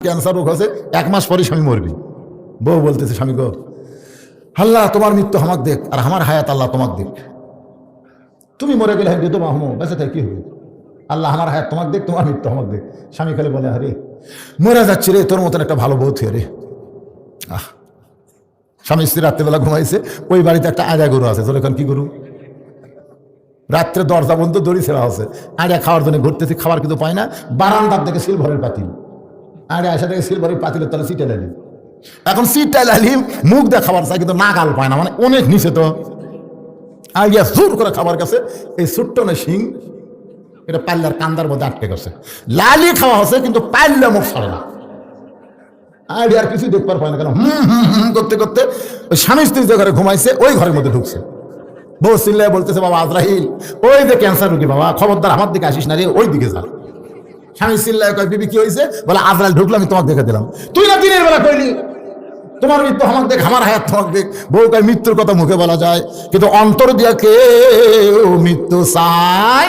Cancer রোগ হয়েছে এক মাস পরে স্বামী মরবি। বউ বলতেছে, স্বামী গো, আল্লাহ তোমার মৃত্যু আমাকে দেখ, আর আমার হায়াত আল্লাহ তোমাকে দেখ। তুমি মরে গেলে হ্যাঁ তো মাহমু বেঁচে তাই কি হবে আল্লাহ আমার হায়াত তোমাকে দেখ, তোমার মৃত্যু আমাকে দেখ। স্বামী খালি বলে, আরে, মরে যাচ্ছি রে, তোর মতন একটা ভালো বউ থুয়ে রে। আহ, স্বামী স্ত্রী রাত্রেবেলা ঘুমাইছে, ওই বাড়িতে একটা আড়া গরু আছে তোর এখন কি গরু? রাত্রে দরজা বন্ধ, দড়ি ছেড়া আছে। আড়া খাওয়ার জন্য ঘুরতেছি, খাবার কিন্তু পায় না, বারান্দার থেকে সিলভারের পাতিল আরে আসা থেকে সিলভারের পাতিলের তলে সিটে লালি এখন সিটটা লালি মুখ দিয়ে খাবার চাই কিন্তু না গাল পায় না মানে অনেক নিচে তো। আইয়া জোর করে খাবার কাছে এই ছোট্ট না শিং, এটা পাল্লার কান্দার মধ্যে আটকে গেছে। লালি খাওয়া হচ্ছে, কিন্তু পাল্লা মুখ ছাড়ে না। আইডি আর কিছু দেখবার পায় না, কেন হুম হুম হুম করতে করতে ওই স্বামী স্ত্রী যে ঘরে ঘুমাইছে, ওই ঘরের মধ্যে ঢুকছে। বউ চিল্লায় বলতেছে, বাবা আজরাহিল ওই যে ক্যান্সার রুগী বাবা, খবরদার আমার দিকে আসিস না রে ওই দিকে যা। স্বামী চিল্লায় কয়, বিবি, কি হয়েছে বলে আজরাল ঢুকলো, আমি তোমাকে দেখে দিলাম। তুই না দিনের বেলা কইলি, তোমার মৃত্যু আমার দেখ, আমার হায়াত তোমার দেখ। বউ কয়, মৃত্যুর কথা মুখে বলা যায়, কিন্তু অন্তর দিয়া কেউ মৃত্যু চায়